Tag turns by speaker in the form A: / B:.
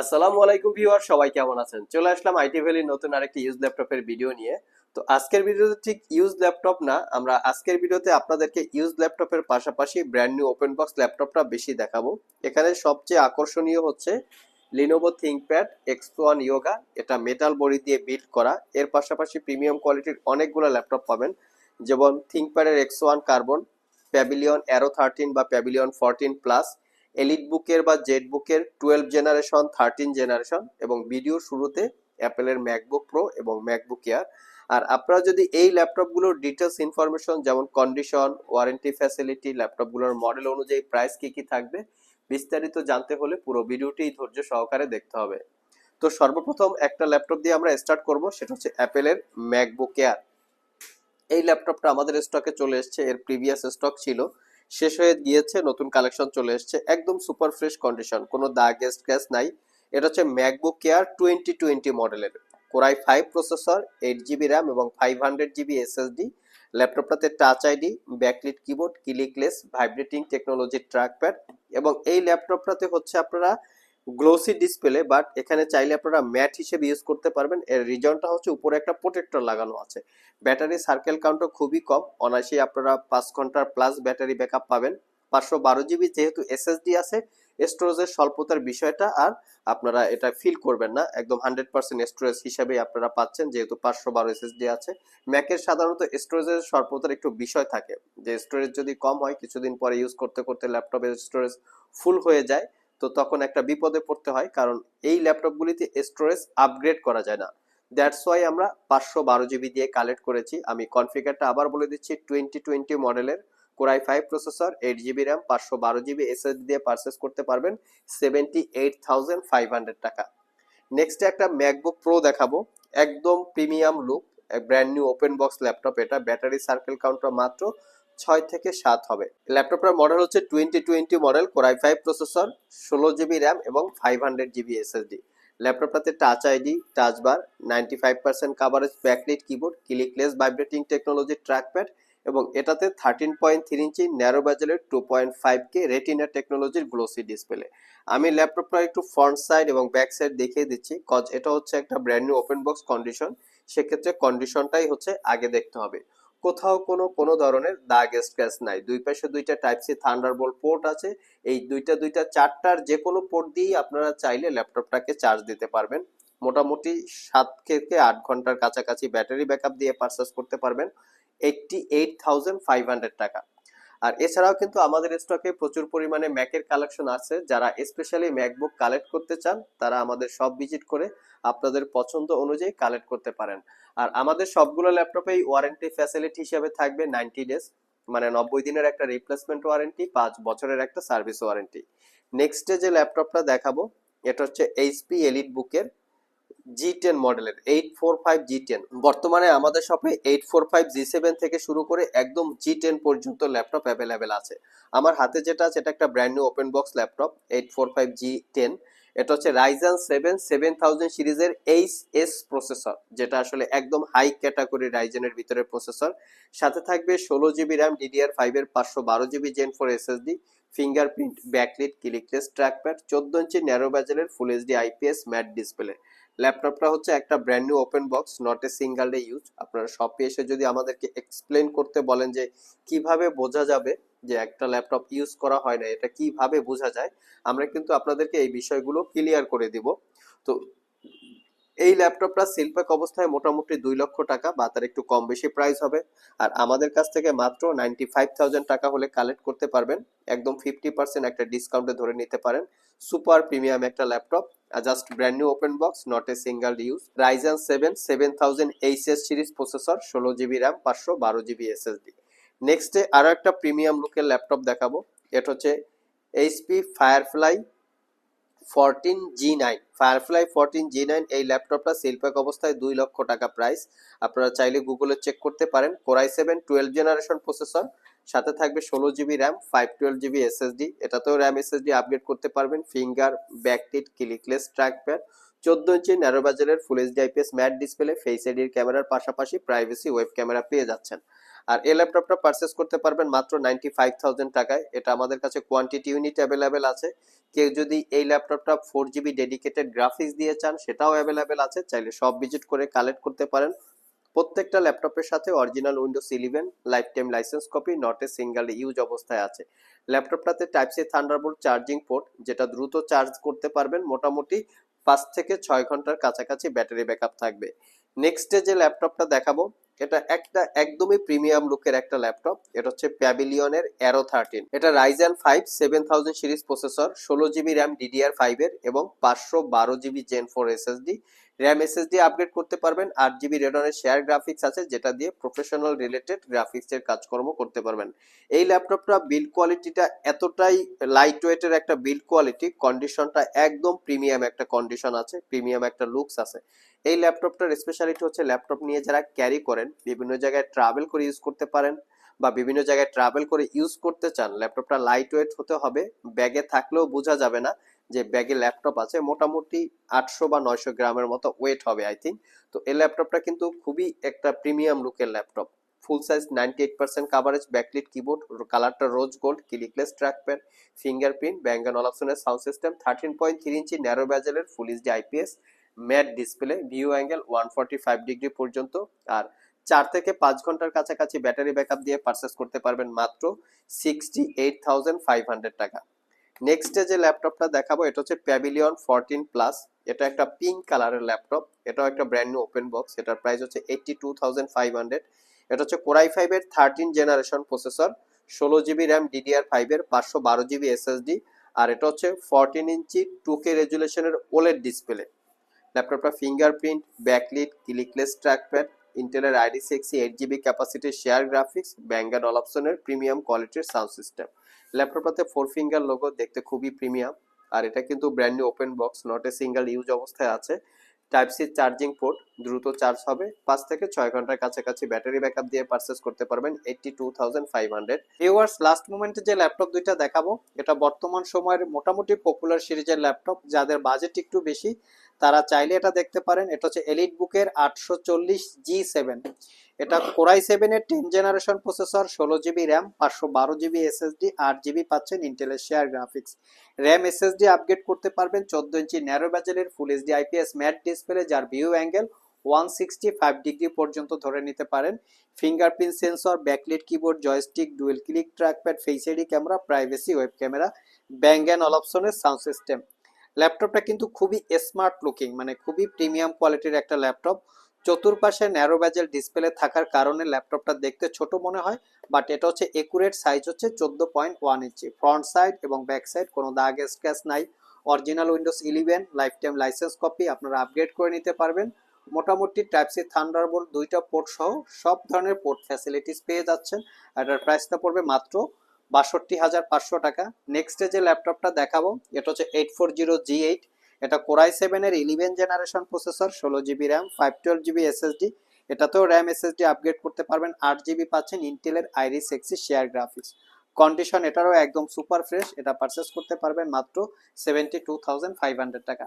A: আসসালামু আলাইকুম ভিউয়ার সবাই কেমন আছেন? চলে আসলাম আইটি ভ্যালির নতুন আরেকটি ইউজ ল্যাপটপের ভিডিও নিয়ে। তো আজকের ভিডিওতে ঠিক ইউজ ল্যাপটপ না, আমরা আজকের ভিডিওতে আপনাদেরকে ইউজ ল্যাপটপের পাশাপাশি ব্র্যান্ড নিউ ওপেন বক্স ল্যাপটপটা বেশি দেখাবো। এখানে সবচেয়ে আকর্ষণীয় হচ্ছে Lenovo ThinkPad X one Yoga এটা মেটাল বডি দিয়ে বিল্ড করা। এর পাশাপাশি প্রিমিয়াম কোয়ালিটির অনেকগুলো ল্যাপটপ পাবেন, যেমন থিঙ্কপ্যাডের X one carbon Pavilion Aero thirteen বা প্যাভিলিয়ন ফোরটিন প্লাস এলিট বুকের বা জেড বুকের টুয়েলভ জেনারেশন থার্টিন জেনারেশন এবং ভিডিও শুরুতে অ্যাপেলের ম্যাকবুক প্রো এবং ম্যাকবুক এয়ার আর আপনারা যদি এই ল্যাপটপগুলোর ডিটেলস ইনফরমেশন যেমন কন্ডিশন ওয়ারেন্টি ফ্যাসিলিটি ল্যাপটপগুলোর মডেল অনুযায়ী প্রাইস কি কি থাকবে, বিস্তারিত জানতে হলে পুরো ভিডিওটি ধৈর্য সহকারে দেখতে হবে। তো সর্বপ্রথম একটা ল্যাপটপ দিয়ে আমরা স্টার্ট করব, সেটা হচ্ছে অ্যাপেলের ম্যাকবুক এয়ার এই ল্যাপটপটা আমাদের স্টকে চলে এসেছে, এর প্রিভিয়াস স্টক ছিল। শেষ হয়ে গিয়েছে, নতুন কালেকশন চলে এসছে, একদম সুপার ফ্রেশ কন্ডিশন কোনো দাগ গ্যাস নাই। এটা হচ্ছে ম্যাকবুক কেয়ার টোয়েন্টি টোয়েন্টি মডেলের Core i five processor eight GB RAM এবং five hundred GB SSD ল্যাপটপটাতে touch ID backlit keyboard clickless vibrating টেকনোলজির ট্র্যাকপ্যাড এবং এই ল্যাপটপটাতে হচ্ছে আপনারা গ্লোসি ডিসপ্লে বাট এখানে চাইলে আপনারা ম্যাট হিসেবে ইউজ করতে পারবেন। এর রিজনটা হচ্ছে উপরে একটা প্রোটেক্টর লাগানো আছে। ব্যাটারি সার্কেল কাউন্টও খুবই কম। অনায়াসে আপনারা পাঁচ ঘণ্টার প্লাস ব্যাটারি ব্যাকআপ পাবেন। পাঁচশো বারো জিবি যেহেতু এসএসডি আছে স্টোরেজের স্বল্পতার বিষয়টা আর আপনারা এটা ফিল করবেন না। একদম হান্ড্রেড পার্সেন্ট স্টোরেজ হিসেবেই আপনারা পাচ্ছেন, যেহেতু পাঁচশো বারো এসএসডি আছে। ম্যাকের সাধারণত স্টোরেজের স্বল্পতার একটু বিষয় থাকে। যে স্টোরেজ যদি কম হয়, কিছুদিন পরে ইউজ করতে করতে ল্যাপটপের স্টোরেজ ফুল হয়ে যায়। তো তখন একটা বিপদে পড়তে হয়, কারণ এই ল্যাপটপগুলিতে স্টোরেজ আপগ্রেড করা যায় না। দ্যাটস ওয়াই আমরা পাঁচশো বারো জিবি দিয়ে কালেক্ট করেছি। আমি কনফিগারটা আবার বলে দিচ্ছি টোয়েন্টি টোয়েন্টি মডেলের Core i five processor eight GB RAM পাঁচশো বারো জিবি এসএসডি দিয়ে পারচেস করতে পারবেন seventy eight thousand five hundred টাকা। নেক্সট একটা ম্যাকবুক প্রো দেখাবো, একদম premium look brand new open box laptop এটা ব্যাটারি সার্কেল কাউন্টার মাত্র ছয় থেকে সাত হবে। ল্যাপটপটার মডেল হচ্ছে twenty twenty model Core i five processor ষোলো জিবি র্যাম এবং five hundred GB SSD ল্যাপটপটাতে touch ID touch bar ninety five percent coverage backlit keyboard clickless vibrating technology trackpad এবং এটাতে thirteen point three inch narrow ব্যাজেলের two point five K retina টেকনোলজির glossy display আমি ল্যাপটপটা একটু front side এবং back side দেখিয়ে দিচ্ছি cause এটা হচ্ছে একটা brand new open box condition সেক্ষেত্রে কন্ডিশনটাই হচ্ছে আগে দেখতে হবে। কোথাও কোনো কোনো ধরনের দাগ স্ক্র্যাচ নাই। দুই পাশে দুইটা টাইপ সি থান্ডারবোল্ট পোর্ট আছে। এই দুইটা দুইটা, চারটার যে কোনো পোর্ট দিয়েই আপনারা চাইলে ল্যাপটপটাকে চার্জ দিতে পারবেন। মোটামুটি সাত থেকে আট ঘণ্টার কাছাকাছি ব্যাটারি ব্যাকআপ দিয়ে পারচেস করতে পারবেন। Eighty eight thousand five hundred টাকা। আর এছাড়াও কিন্তু আমাদের স্টকে প্রচুর পরিমাণে ম্যাকের কালেকশন আছে। যারা স্পেশালি ম্যাকবুক কালেক্ট করতে চান, তারা আমাদের সব ভিজিট করে আপনাদের পছন্দ অনুযায়ী কালেক্ট করতে পারেন। আর আমাদের সবগুলো ল্যাপটপেই ওয়ারেন্টি ফ্যাসিলিটি হিসাবে থাকবে নাইনটি ডেজ মানে নব্বই দিনের একটা রিপ্লেসমেন্ট ওয়ারেন্টি পাঁচ বছরের একটা সার্ভিস ওয়ারেন্টি নেক্সটে যে ল্যাপটপটা দেখাবো, এটা হচ্ছে এইচপি এলিট বুকের জি টেন মডেলের eight four five G ten বর্তমানে আমাদের শপে eight four five G seven থেকে শুরু করে একদম জি টেন পর্যন্ত ল্যাপটপ অ্যাভেলেবেল আছে। আমার হাতে যেটা আছে, এটা একটা brand new open box laptop eight four five G ten এটা হচ্ছে রাইজান সেভেন সেভেন থাউজেন্ড সিরিজের এইচ এস প্রসেসর যেটা আসলে একদম হাই ক্যাটাগরি রাইজেনের ভিতরে প্রসেসর সাথে থাকবে ষোলো জিবি র্যাম ডিডিআর ফাইভের পাঁচশো বারো GB Gen four SSD fingerprint backlit clickless trackpad চোদ্দ inch narrow ব্যাজেলের full HD IPS matte display ল্যাপটপটা হচ্ছে একটা brand new open box not a single day use আপনারা শপে এসে যদি আমাদেরকে এক্সপ্লেন করতে বলেন যে কীভাবে বোঝা যাবে যে একটা ল্যাপটপ ইউজ করা হয় না, এটা কীভাবে বোঝা যায়, আমরা কিন্তু আপনাদেরকে এই বিষয়গুলো ক্লিয়ার করে দিব। তো এই ল্যাপটপটা শিল্পক অবস্থায় মোটামুটি দুই লক্ষ টাকা, বা তার একটু কম বেশি প্রাইস হবে। আর আমাদের কাছ থেকে মাত্র নাইনটি ফাইভ থাউজেন্ড টাকা হলে কালেক্ট করতে পারবেন। একদম ফিফটি পার্সেন্ট একটা ডিসকাউন্টে ধরে নিতে পারেন। সুপার প্রিমিয়াম একটা laptop. Just brand new open box not a single use Ryzen seven seven thousand HS series processor ষোলো জিবি র্যাম পাঁচশো বারো জিবি এসএসডি নেক্সটে আরও একটা প্রিমিয়াম লুকের ল্যাপটপ দেখাবো। এটা হচ্ছে HP Firefly fourteen G nine Firefly fourteen G nine এই ল্যাপটপটা শিল্পক অবস্থায় দুই লক্ষ টাকা প্রাইস আপনারা চাইলে গুগলে চেক করতে পারেন। Core i seven twelve generation processor সাথে থাকবে ষোলো GB RAM five twelve GB SSD এটাতেও র্যাম এসএসডি আপগ্রেড করতে পারবেন। ফিঙ্গার ব্যাকটিট ক্লিকলেস ট্র্যাকপ্যাড চোদ্দ ইঞ্চি ন্যারো বাজারের full HD IPS matte display face আইডির ক্যামেরার পাশাপাশি প্রাইভেসি ওয়েব ক্যামেরা পেয়ে যাচ্ছেন। আর এই ল্যাপটপটা পারচেস করতে পারবেন মাত্র নাইনটি ফাইভ থাউজেন্ড টাকায়। এটা আমাদের কাছে কোয়ান্টিটি ইউনিট অ্যাভেলেবেল আছে। কেউ যদি এই ল্যাপটপটা ফোর জিবি ডেডিকেটেড গ্রাফিক্স দিয়ে চান, সেটাও অ্যাভেলেবেল আছে। চাইলে সব ভিজিট করে কালেক্ট করতে পারেন। প্রত্যেকটা ল্যাপটপের সাথে original Windows eleven life time license copy not a single use অবস্থায় আছে। ল্যাপটপটাতে type C Thunderbolt charging port যেটা দ্রুত চার্জ করতে পারবেন, মোটামুটি পাঁচ থেকে ছয় ঘণ্টার কাছাকাছি ব্যাটারি ব্যাকআপ থাকবে। নেক্সটে যে ল্যাপটপটা দেখাবো এটা একটা একদমই প্রিমিয়াম লুকের একটা ল্যাপটপ। এটা হচ্ছে প্যাভিলিয়নের অ্যারো থার্টিন এটা Ryzen five seven thousand series processor ষোলো জিবি র্যাম ডিডিআর ফাইভের এবং পাঁচশো বারো GB Gen four SSD RAM SSD upgrade করতে পারবেন, আট জিবি রেডনের শেয়ার গ্রাফিক্স আছে, যেটা দিয়ে প্রফেশনাল রিলেটেড গ্রাফিক্সের কাজকর্ম করতে পারবেন। এই ল্যাপটপটা বিল্ড কোয়ালিটিটা এতটাই লাইট ওয়েটের একটা বিল্ড কোয়ালিটি কন্ডিশনটা একদম প্রিমিয়াম একটা কন্ডিশন আছে প্রিমিয়াম একটা লুকস আছে। এই ল্যাপটপটার স্পেশালিটি হচ্ছে ল্যাপটপ নিয়ে যারা ক্যারি করেন, বিভিন্ন জায়গায় ট্রাভেল করে ইউজ করতে পারেন বা বিভিন্ন জায়গায় ট্রাভেল করে ইউজ করতে চান, ল্যাপটপটা লাইট ওয়েট হতে হবে ব্যাগে থাকলেও বোঝা যাবে না যে ব্যাগে ল্যাপটপ আছে, মোটামুটি আটশো বা নয়শো গ্রামের মতো ওয়েট হবে আই থিঙ্ক তো এই ল্যাপটপটা কিন্তু খুবই একটা প্রিমিয়াম লুকের laptop. Full size ninety eight percent coverage backlit keyboard কালারটা rose gold clickless trackpad fingerprint Bang and অলাপশনের sound system thirteen point three inch narrow ব্যাজেলের full HD IPS matte display, view angle one five degree পর্যন্ত। আর চার থেকে পাঁচ ঘণ্টার কাছাকাছি battery backup দিয়ে purchase করতে পারবেন মাত্র সিক্সটি এইট ফাইভ হান্ড্রেড টাকা। নেক্সটে যে ল্যাপটপটা দেখাবো, এটা হচ্ছে প্যাভিলিয়ন ফোরটিন প্লাস এটা একটা পিঙ্ক কালারের ল্যাপটপ। এটাও একটা ব্র্যান্ড নিউ ওপেন বক্স এটার প্রাইস হচ্ছে eighty two thousand five hundred এটা হচ্ছে কোরাই ফাইভের থার্টিন জেনারেশন প্রসেসর ষোলো জিবি র্যাম ডিডিআর ফাইভের পাঁচশো বারো জিবি এসএসডি আর এটা হচ্ছে ফোরটিন ইঞ্চি টু কে রেজুলেশনের ওলেড ডিসপ্লে ল্যাপটপটা ফিঙ্গারপ্রিন্ট ব্যাকলিট ক্লিকলেস ট্র্যাকপ্যাড ইন্টেলের আইডি সিক্সি এইট জিবি ক্যাপাসিটির শেয়ার গ্রাফিক্স ব্যাঙ্গার অলাপসনের প্রিমিয়াম কোয়ালিটির সাউন্ড সিস্টেম ল্যাপটপটাতে ফোর ফিঙ্গার লোগো দেখতে খুবই প্রিমিয়াম আর এটা কিন্তু brand new open box not a single use অবস্থায় আছে। টাইপ সি চার্জিং পোর্ট দ্রুত চার্জ হবে, পাঁচ থেকে ছয় ঘণ্টার কাছাকাছি ব্যাটারি ব্যাকআপ দিয়ে পারচেস করতে পারবেন eighty two thousand five hundred viewers last মোমেন্টে যে ল্যাপটপ দুইটা দেখাবো, এটা বর্তমান সময়ের মোটামুটি পপুলার সিরিজের ল্যাপটপ, যাদের বাজেট একটু বেশি তারা চাইলে এটা দেখতে পারেন, এটা হচ্ছে এলিট বুকের আটশো চল্লিশ জি সেভেন এটা কোরাই সেভেনের টেন জেনারেশন প্রসেসর ষোলো জিবি র্যাম পাঁচশো বারো জিবি এসএসডি আট জিবি পাচ্ছেন ইন্টেলের share graphics RAM SSD upgrade করতে পারবেন চোদ্দ inch narrow ব্যাজেলের full HD IPS matte display যার view angle one sixty five degree পর্যন্ত ধরে নিতে পারেন। Fingerprint sensor backlit keyboard joystick dual click trackpad face camera privacy web camera Bang and অলপশনের sound system ল্যাপটপটা কিন্তু খুবই স্মার্ট লুকিং মানে খুবই প্রিমিয়াম কোয়ালিটির একটা ল্যাপটপ চতুর্পাশে ন্যারো ব্যাজেল ডিসপ্লে থাকার কারণে ল্যাপটপটা দেখতে ছোট মনে হয় বাট এটা হচ্ছে একুরেট সাইজ হচ্ছে চোদ্দ point one inch front side এবং ব্যাক সাইড কোনো দাগ স্ক্যাচ নাই। Original Windows eleven life time licence copy আপনারা আপগ্রেড করে নিতে পারবেন। মোটামুটি টাইপ সি থান্ডারবোল্ট দুইটা পোর্ট সহ সব ধরনের পোর্ট ফ্যাসিলিটিস পেয়ে যাচ্ছেন। এটার প্রাইসটা পড়বে মাত্র বাষট্টি হাজার পাঁচশো টাকা। নেক্সটে যে ল্যাপটপটা দেখাবো, এটা হচ্ছে eight four zero G eight. এটা কোরাই সেভেনের ইলেভেন জেনারেশন প্রসেসর ষোলো GB RAM five twelve GB SSD এটাতেও র্যাম এসএসডি আপগ্রেড করতে পারবেন। আট জিবি পাচ্ছেন ইন্টেলের Iris Xe share graphics condition এটারও একদম সুপার ফ্রেশ এটা পারচেস করতে পারবেন মাত্র seventy two thousand five hundred টাকা।